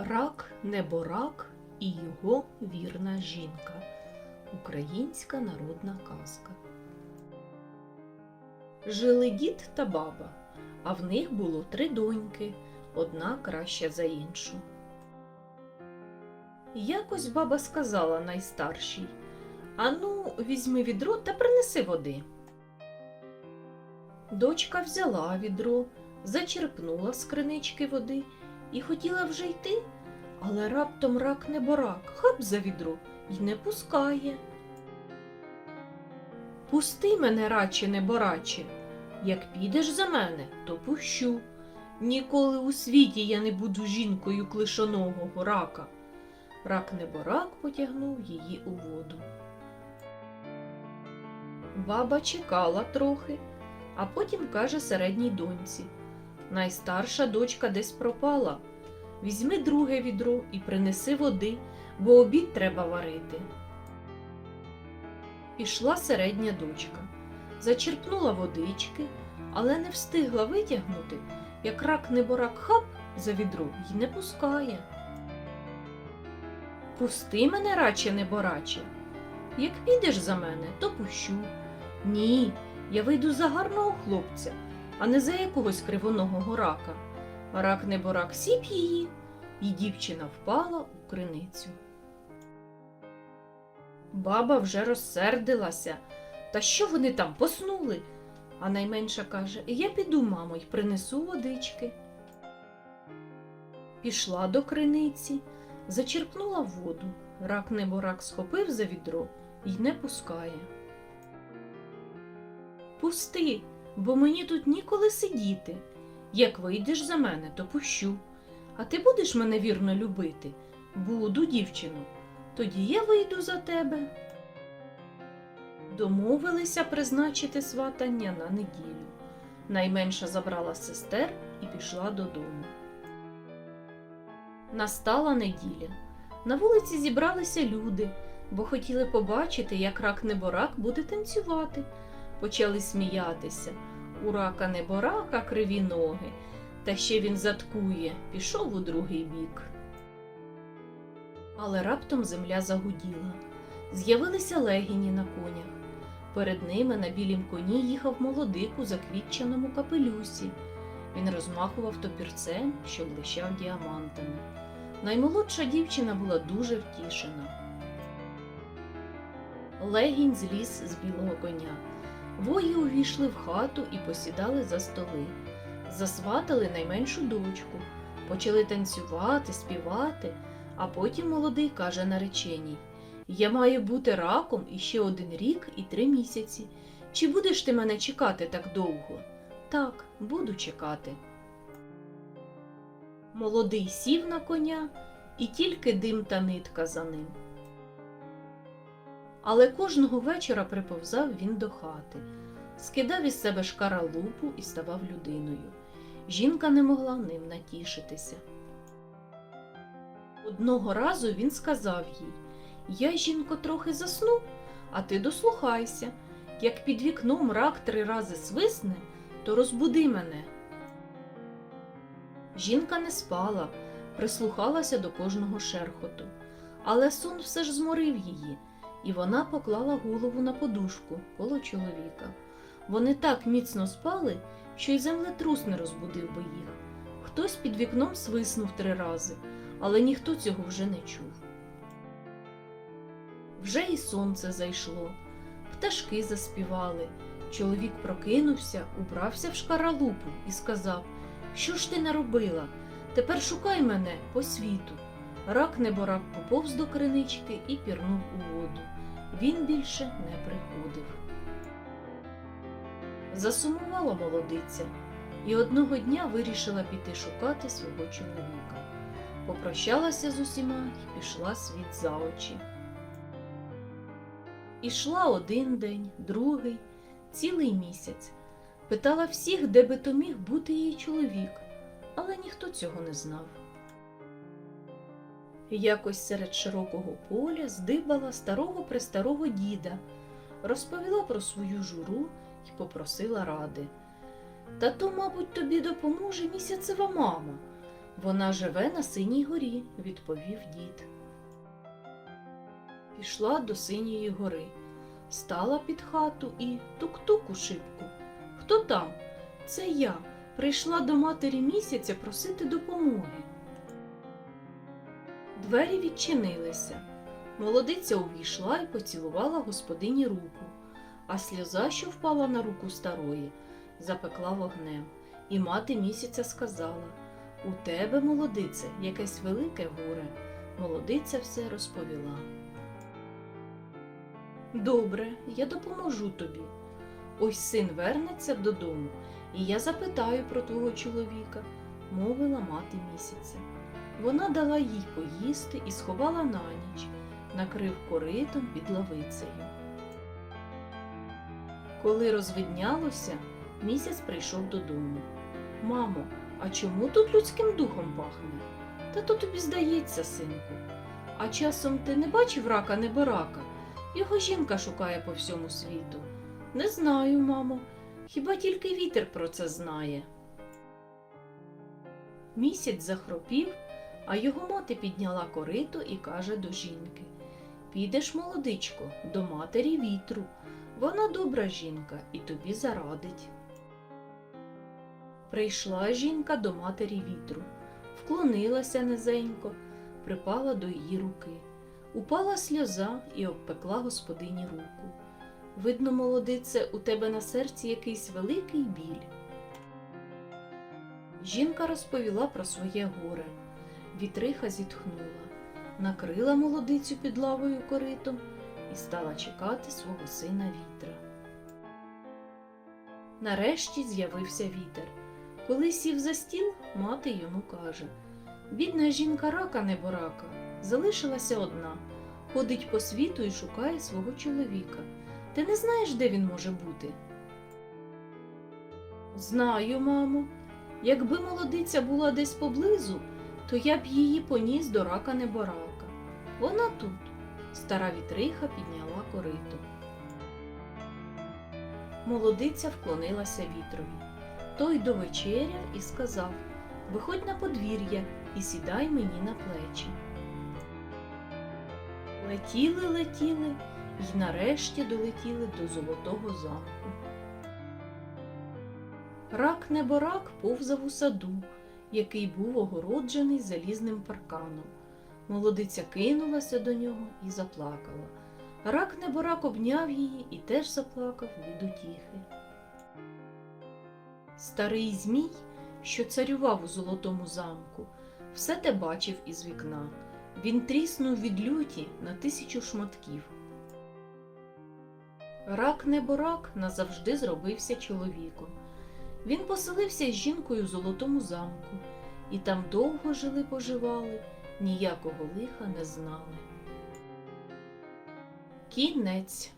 Рак неборак і його вірна жінка. Українська народна казка. Жили дід та баба, а в них було три доньки, одна краща за іншу. Якось баба сказала найстаршій Ану, візьми відро та принеси води. Дочка взяла відро, зачерпнула з кринички води і хотіла вже йти, але раптом рак неборак хап за відро й не пускає. Пусти мене, раче небораче, як підеш за мене, то пущу. Ніколи у світі я не буду жінкою клишоного рака. Рак неборак потягнув її у воду. Баба чекала трохи, а потім каже середній доньці. Найстарша дочка десь пропала. Візьми друге відро і принеси води, бо обід треба варити. Пішла середня дочка, зачерпнула водички, але не встигла витягнути, як рак неборак хап за відро й не пускає. Пусти мене, раче небораче. Як підеш за мене, то пущу. Ні, я вийду за гарного хлопця, а не за якогось кривоного рака. Рак неборак сіп її, і дівчина впала у криницю. Баба вже розсердилася. Та що вони там поснули? А найменша каже: Я піду, мамо, й принесу водички. Пішла до криниці, зачерпнула воду. Рак неборак схопив за відро й не пускає. Пусти, бо мені тут ніколи сидіти. Як вийдеш за мене, то пущу. А ти будеш мене вірно любити? Буду, дівчину. Тоді я вийду за тебе. Домовилися призначити сватання на неділю. Найменша забрала сестер і пішла додому. Настала неділя. На вулиці зібралися люди, бо хотіли побачити, як рак неборак буде танцювати. Почали сміятися. У рака неборака криві ноги, та ще він заткує, пішов у другий бік. Але раптом земля загуділа. З'явилися легіні на конях. Перед ними на білім коні їхав молодик у заквітченому капелюсі. Він розмахував топірцем, що блищав діамантами. Наймолодша дівчина була дуже втішена. Легінь зліз з білого коня. Вої увійшли в хату і посідали за столи. Засватали найменшу дочку, почали танцювати, співати, а потім молодий каже нареченій Я маю бути раком іще один рік і три місяці. Чи будеш ти мене чекати так довго? Так, буду чекати. Молодий сів на коня, і тільки дим та нитка за ним. Але кожного вечора приповзав він до хати, скидав із себе шкаралупу і ставав людиною. Жінка не могла ним натішитися. Одного разу він сказав їй Я, жінко, трохи засну, а ти дослухайся. Як під вікном рак три рази свисне, то розбуди мене. Жінка не спала, прислухалася до кожного шерхоту, але сон все ж зморив її, і вона поклала голову на подушку коло чоловіка. Вони так міцно спали, що й землетрус не розбудив би їх. Хтось під вікном свиснув три рази, але ніхто цього вже не чув. Вже і сонце зайшло, пташки заспівали. Чоловік прокинувся, убрався в шкаралупу і сказав Що ж ти наробила? Тепер шукай мене по світу. Рак неборак поповз до кринички і пірнув у воду. Він більше не приходив. Засумувала молодиця і одного дня вирішила піти шукати свого чоловіка. Попрощалася з усіма і пішла світ за очі. Ішла один день, другий, цілий місяць. Питала всіх, де би то міг бути її чоловік, але ніхто цього не знав. Якось серед широкого поля здибала старого престарого діда, розповіла про свою журу і попросила ради. Та то, мабуть, тобі допоможе місяцева мама. Вона живе на синій горі, відповів дід. Пішла до синьої гори, стала під хату і тук-тук у шибку. Хто там? Це я. Прийшла до матері місяця просити допомоги. Двері відчинилися. Молодиця увійшла і поцілувала господині руку, а сльоза, що впала на руку старої, запекла вогнем. І мати місяця сказала У тебе, молодице, якесь велике горе. Молодиця все розповіла. Добре, я допоможу тобі. Ось син вернеться додому, і я запитаю про твого чоловіка, мовила мати місяця. Вона дала їй поїсти і сховала на ніч, накрив коритом під лавицею. Коли розвиднялося, місяць прийшов додому. Мамо, а чому тут людським духом пахне? Та то тобі здається, синку. А часом ти не бачив рака неборака? Його жінка шукає по всьому світу. Не знаю, мамо. Хіба тільки вітер про це знає. Місяць захропів, а його мати підняла корито і каже до жінки Підеш, молодичко, до матері вітру. Вона добра жінка і тобі зарадить. Прийшла жінка до матері вітру, вклонилася низенько, припала до її руки. Упала сльоза і обпекла господині руку. Видно, молодице, у тебе на серці якийсь великий біль. Жінка розповіла про своє горе. Вітриха зітхнула, накрила молодицю під лавою коритом і стала чекати свого сина вітра. Нарешті з'явився вітер. Коли сів за стіл, мати йому каже Бідна жінка рака неборака, залишилася одна, ходить по світу і шукає свого чоловіка. Ти не знаєш, де він може бути? Знаю, мамо. Якби молодиця була десь поблизу, то я б її поніс до рака неборака. Вона тут. Стара вітриха підняла корито. Молодиця вклонилася вітрові. Той довечеряв і сказав Виходь на подвір'я і сідай мені на плечі. Летіли, летіли і нарешті долетіли до золотого замку. Рак неборак повзав у саду, який був огороджений залізним парканом. Молодиця кинулася до нього і заплакала. Рак неборак обняв її і теж заплакав від утіхи. Старий Змій, що царював у золотому замку, все те бачив із вікна. Він тріснув від люті на тисячу шматків. Рак неборак назавжди зробився чоловіком. Він поселився з жінкою в золотому замку, і там довго жили поживали, ніякого лиха не знали. Кінець